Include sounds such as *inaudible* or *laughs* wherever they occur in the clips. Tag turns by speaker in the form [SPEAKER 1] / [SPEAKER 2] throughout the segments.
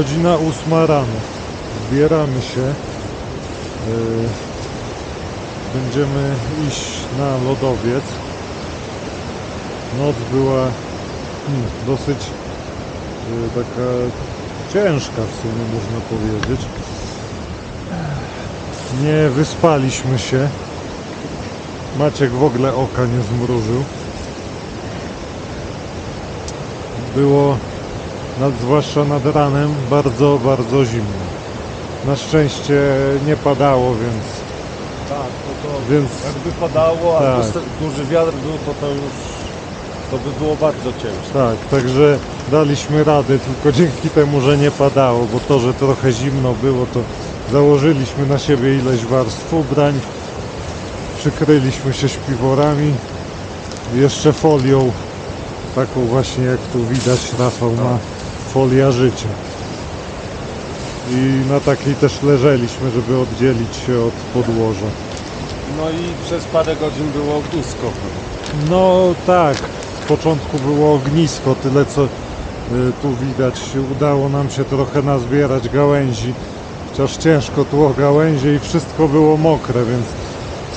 [SPEAKER 1] Godzina ósma rano. Zbieramy się. Yy, Będziemy iść na lodowiec. Noc była hmm, dosyć yy, taka ciężka w sumie można powiedzieć. Nie wyspaliśmy się. Maciek w ogóle oka nie zmrużył. Było nad, zwłaszcza nad ranem bardzo, bardzo zimno. Na szczęście nie padało, więc,
[SPEAKER 2] Tak, to, to
[SPEAKER 1] więc
[SPEAKER 2] jakby padało,
[SPEAKER 1] Tak.
[SPEAKER 2] albo duży wiatr był, to to już to by było bardzo ciężko.
[SPEAKER 1] tak, także daliśmy radę, tylko dzięki temu, że nie padało, bo to, że trochę zimno było, to założyliśmy na siebie ileś warstw ubrań, przykryliśmy się śpiworami, jeszcze folią, taką właśnie jak tu widać, Rafał ma folia życia. I na takiej też leżeliśmy, żeby oddzielić się od podłoża.
[SPEAKER 2] No i przez parę godzin było ognisko.
[SPEAKER 1] No tak, z początku było ognisko, tyle co y, tu widać. Udało nam się trochę nazbierać gałęzi, chociaż ciężko tu o gałęzie i wszystko było mokre, więc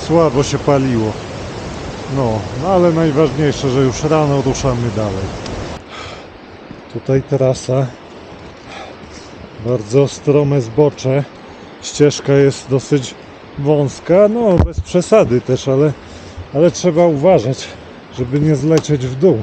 [SPEAKER 1] słabo się paliło. No, no ale najważniejsze, że już rano ruszamy dalej. Tutaj trasa, bardzo strome zbocze, ścieżka jest dosyć wąska, no bez przesady też, ale ale trzeba uważać, żeby nie zlecieć w dół.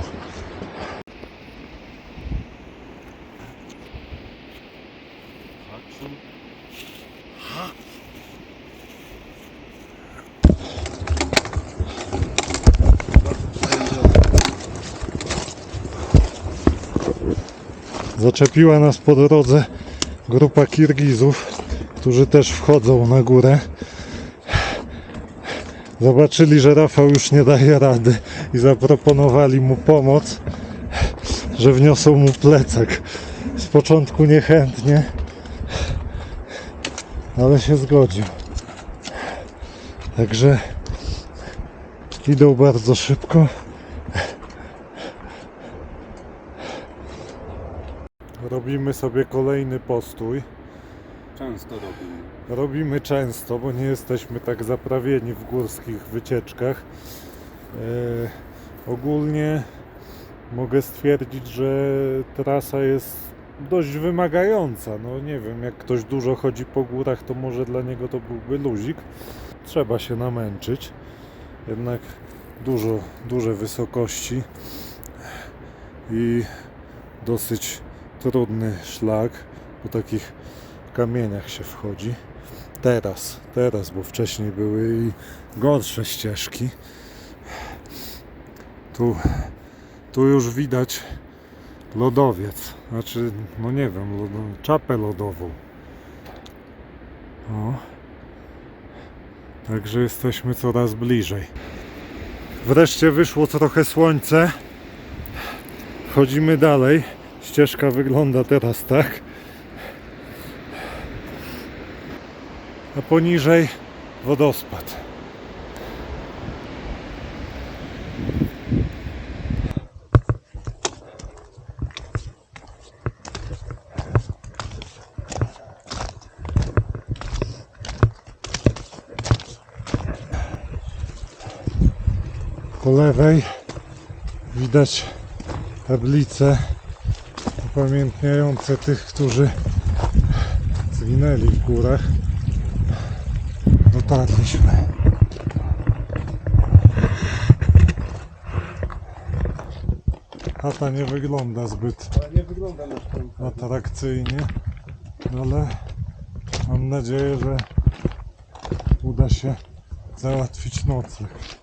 [SPEAKER 1] Zaczepiła nas po drodze grupa Kirgizów, którzy też wchodzą na górę. Zobaczyli, że Rafał już nie daje rady i zaproponowali mu pomoc, że wniosą mu plecak. Z początku niechętnie, ale się zgodził. Także idą bardzo szybko. Robimy sobie kolejny postój.
[SPEAKER 2] Często robimy.
[SPEAKER 1] Robimy często, bo nie jesteśmy tak zaprawieni w górskich wycieczkach. E, ogólnie mogę stwierdzić, że trasa jest dość wymagająca. No nie wiem, jak ktoś dużo chodzi po górach, to może dla niego to byłby luzik. Trzeba się namęczyć. Jednak dużo, duże wysokości i dosyć trudny szlak po takich kamieniach się wchodzi. Teraz, teraz, bo wcześniej były i gorsze ścieżki. Tu, tu już widać lodowiec. Znaczy, no nie wiem, lodo, czapę lodową. O. Także jesteśmy coraz bliżej. Wreszcie wyszło trochę słońce. Chodzimy dalej. Ścieżka wygląda teraz tak. a poniżej wodospad. Po lewej widać tablice upamiętniające tych, którzy zginęli w górach. Dotarliśmy. Chata nie wygląda zbyt atrakcyjnie, ale mam nadzieję, że uda się załatwić nocleg.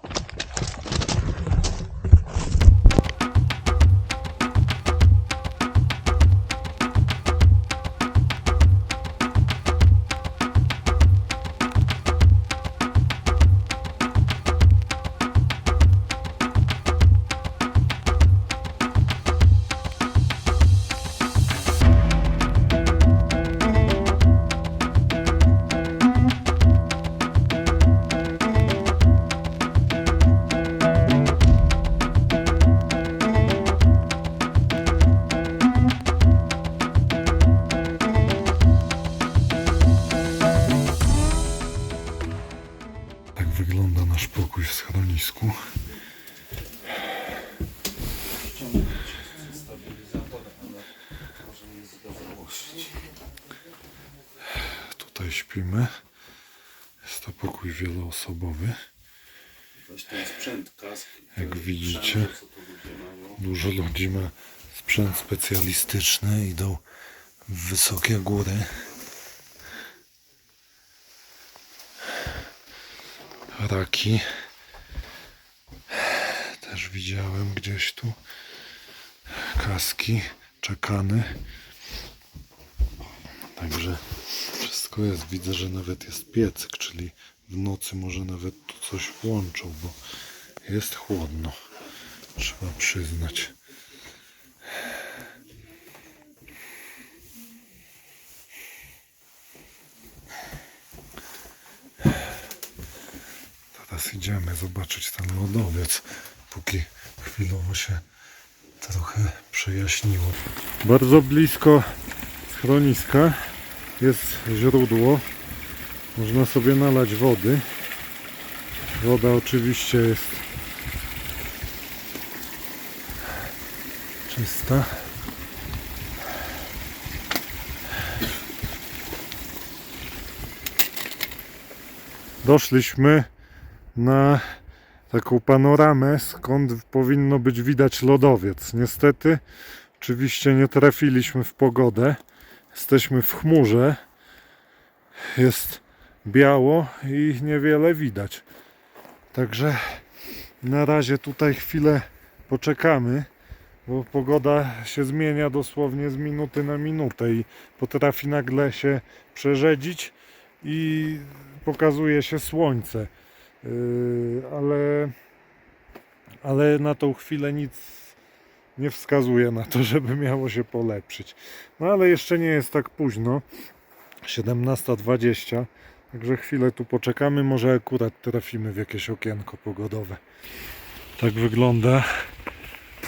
[SPEAKER 2] Sprzęt, kask.
[SPEAKER 1] Jak
[SPEAKER 2] te
[SPEAKER 1] widzicie. Dużo ludzi ma sprzęt specjalistyczny, idą w wysokie góry. Raki. Też widziałem gdzieś tu. Kaski, czekany. Także wszystko jest. Widzę, że nawet jest piecyk, czyli w nocy może nawet tu coś włączą, bo jest chłodno. Trzeba przyznać. Teraz idziemy zobaczyć ten lodowiec, póki chwilowo się trochę przejaśniło. Bardzo blisko schroniska jest źródło. Można sobie nalać wody. Woda oczywiście jest czysta. Doszliśmy na taką panoramę, skąd powinno być widać lodowiec. Niestety, oczywiście nie trafiliśmy w pogodę. Jesteśmy w chmurze. Jest biało i niewiele widać. Także na razie tutaj chwilę poczekamy bo pogoda się zmienia dosłownie z minuty na minutę i potrafi nagle się przerzedzić i pokazuje się słońce. Yy, ale, ale na tą chwilę nic nie wskazuje na to, *laughs* żeby miało się polepszyć. No ale jeszcze nie jest tak późno. 17.20. Także chwilę tu poczekamy, może akurat trafimy w jakieś okienko pogodowe. Tak wygląda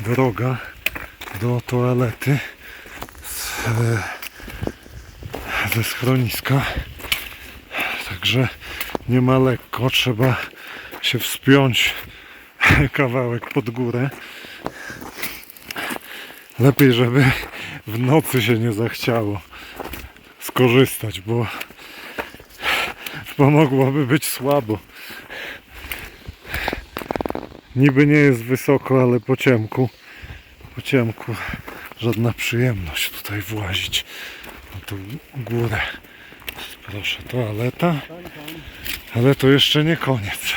[SPEAKER 1] droga do toalety z, e, ze schroniska. Także nie ma lekko, trzeba się wspiąć *laughs* kawałek pod górę. Lepiej, żeby w nocy się nie zachciało skorzystać, bo, bo mogłoby być słabo. Niby nie jest wysoko, ale po ciemku, po ciemku żadna przyjemność tutaj włazić na tą górę. Proszę, toaleta, ale to jeszcze nie koniec.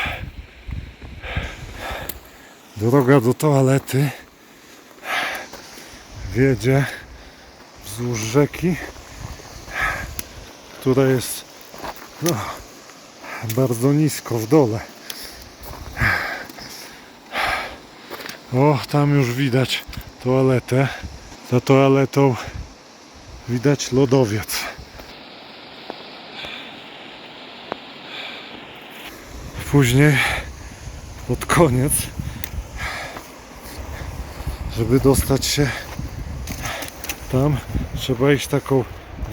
[SPEAKER 1] Droga do toalety wiedzie wzdłuż rzeki, która jest no, bardzo nisko w dole. O, tam już widać toaletę. Za toaletą widać lodowiec. Później, pod koniec, żeby dostać się tam, trzeba iść taką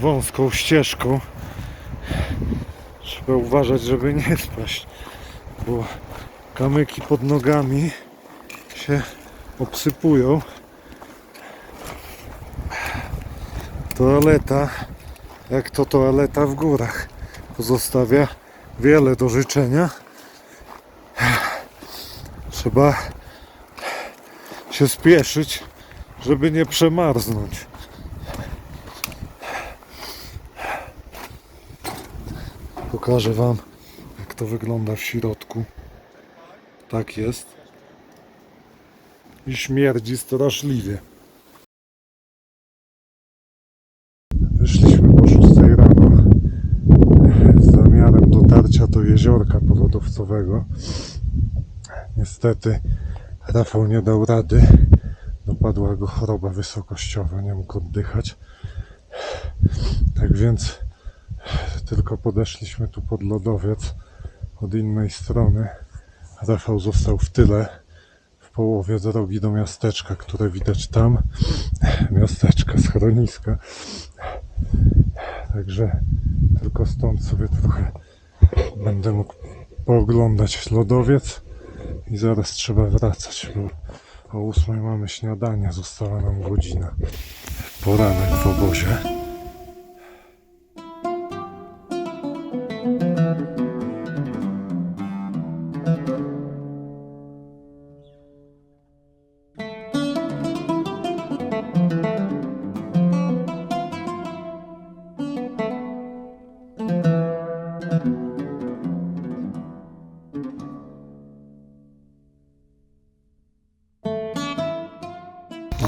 [SPEAKER 1] wąską ścieżką. Trzeba uważać, żeby nie spaść, bo kamyki pod nogami się obsypują. Toaleta, jak to toaleta w górach, pozostawia wiele do życzenia. Trzeba się spieszyć, żeby nie przemarznąć. Pokażę Wam, jak to wygląda w środku. Tak jest i śmierdzi straszliwie. Wyszliśmy po 6 rano z zamiarem dotarcia do jeziorka powodowcowego. Niestety Rafał nie dał rady. Dopadła go choroba wysokościowa, nie mógł oddychać. Tak więc tylko podeszliśmy tu pod lodowiec od innej strony. Rafał został w tyle w połowie drogi do miasteczka, które widać tam. Miasteczka, schroniska. Także tylko stąd sobie trochę będę mógł pooglądać lodowiec i zaraz trzeba wracać, bo o ósmej mamy śniadanie, została nam godzina. Poranek w obozie.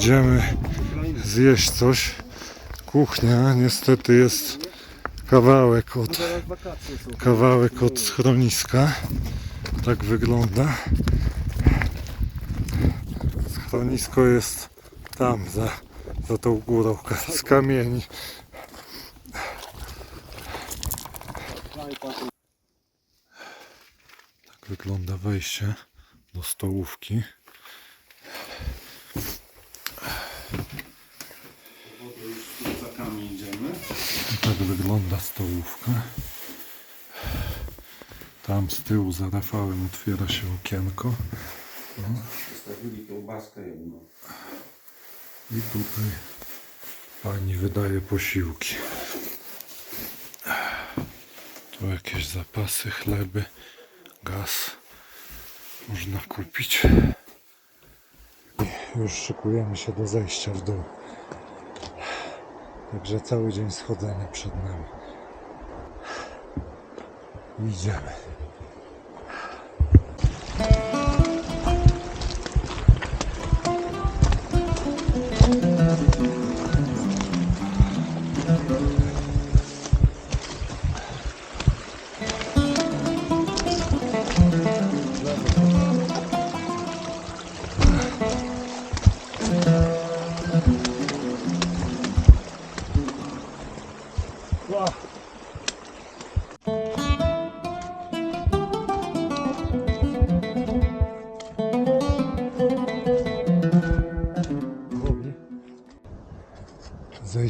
[SPEAKER 1] Idziemy zjeść coś. Kuchnia niestety jest kawałek od kawałek od schroniska. Tak wygląda. Schronisko jest tam za, za tą górą z kamieni. Tak wygląda wejście do stołówki. Tak wygląda stołówka. Tam z tyłu za Rafałem otwiera się okienko.
[SPEAKER 2] Zostawili kiełbaskę jedną.
[SPEAKER 1] I tutaj pani wydaje posiłki. Tu jakieś zapasy, chleby, gaz można kupić. I Już szykujemy się do zejścia w dół. Także cały dzień schodzenia przed nami. Idziemy.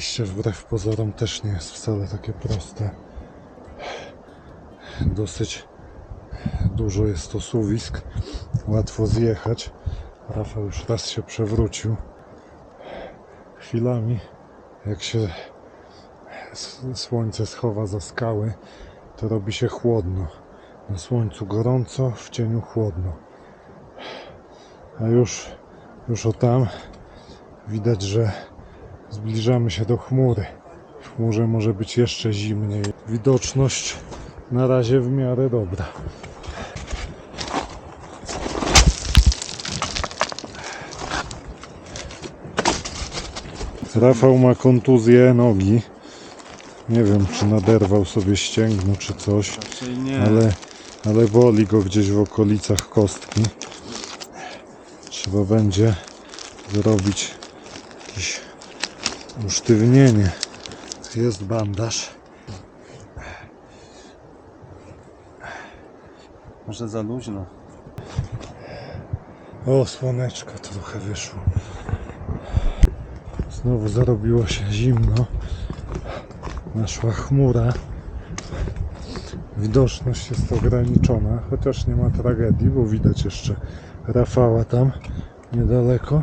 [SPEAKER 1] Zejście wbrew pozorom też nie jest wcale takie proste. Dosyć dużo jest to suwisk. Łatwo zjechać. Rafał już raz się przewrócił. Chwilami, jak się słońce schowa za skały, to robi się chłodno. Na słońcu gorąco, w cieniu chłodno. A już, już o tam Widać, że zbliżamy się do chmury. W chmurze może być jeszcze zimniej. Widoczność na razie w miarę dobra. Rafał ma kontuzję nogi. Nie wiem, czy naderwał sobie ścięgno, czy coś, ale, ale boli go gdzieś w okolicach kostki. Trzeba będzie zrobić jakieś usztywnienie. Jest bandaż.
[SPEAKER 2] Może za luźno.
[SPEAKER 1] O, słoneczko trochę wyszło. Znowu zarobiło się zimno. Naszła chmura. Widoczność jest ograniczona, chociaż nie ma tragedii, bo widać jeszcze Rafała tam niedaleko.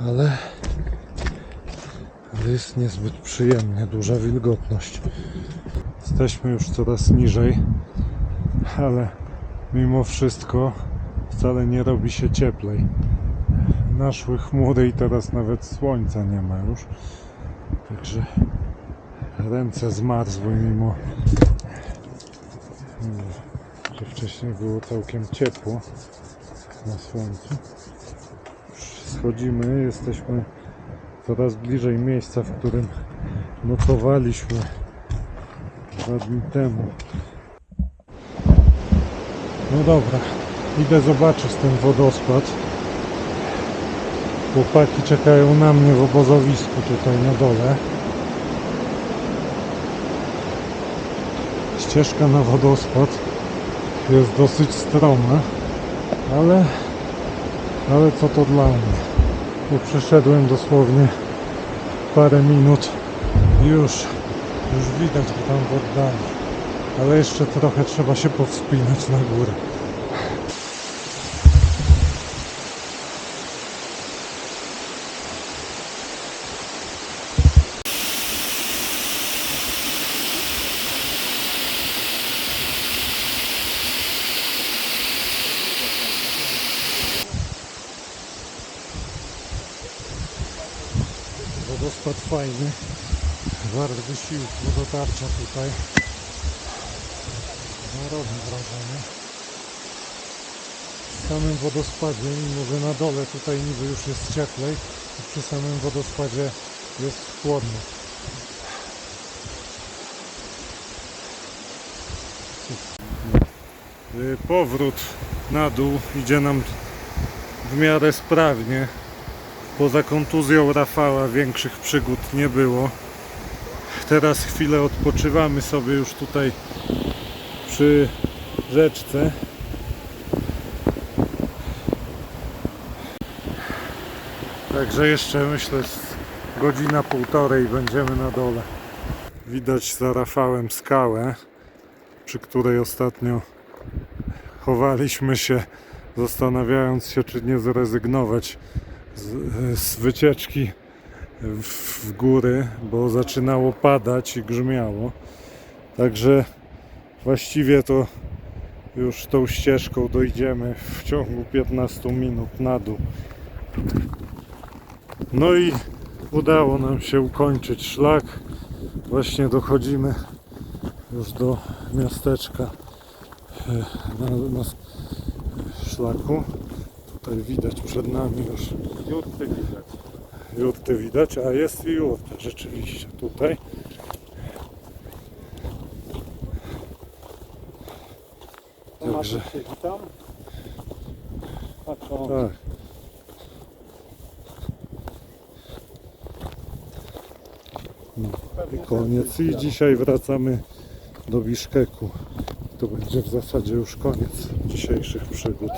[SPEAKER 1] Ale, jest niezbyt przyjemnie, duża wilgotność. Jesteśmy już coraz niżej, ale mimo wszystko wcale nie robi się cieplej. Naszły chmury i teraz nawet słońca nie ma już. Także ręce zmarzły mimo, że wcześniej było całkiem ciepło na słońcu. Schodzimy, jesteśmy coraz bliżej miejsca, w którym nocowaliśmy dwa dni temu. No dobra, idę zobaczyć ten wodospad. Chłopaki czekają na mnie w obozowisku tutaj na dole. Ścieżka na wodospad jest dosyć stroma, ale, ale co to dla mnie? Bo przeszedłem dosłownie parę minut już, już widać go tam w oddali. Ale jeszcze trochę trzeba się powspinać na górę. Wodospad fajny. Wart wysiłku dotarcia tutaj. No robi wrażenie. samym wodospadzie, mimo że na dole tutaj niby już jest cieplej, to przy samym wodospadzie jest chłodno. Y, Powrót na dół idzie nam w miarę sprawnie. Poza kontuzją Rafała większych przygód nie było. Teraz chwilę odpoczywamy sobie już tutaj przy rzeczce. Także jeszcze myślę z godzina półtorej będziemy na dole. Widać za Rafałem skałę, przy której ostatnio chowaliśmy się, zastanawiając się, czy nie zrezygnować z, z wycieczki w, w góry, bo zaczynało padać i grzmiało. Także właściwie to już tą ścieżką dojdziemy w ciągu 15 minut na dół. No i udało nam się ukończyć szlak. Właśnie dochodzimy już do miasteczka e, na, na szlaku. Tutaj widać przed nami już
[SPEAKER 2] Jurty widać.
[SPEAKER 1] jurty widać, a jest i jurta rzeczywiście tutaj. Także
[SPEAKER 2] Tam? Patrz, o,
[SPEAKER 1] tak. No, i koniec. I dzisiaj wracamy do Biszkeku. To będzie w zasadzie już koniec dzisiejszych przygód.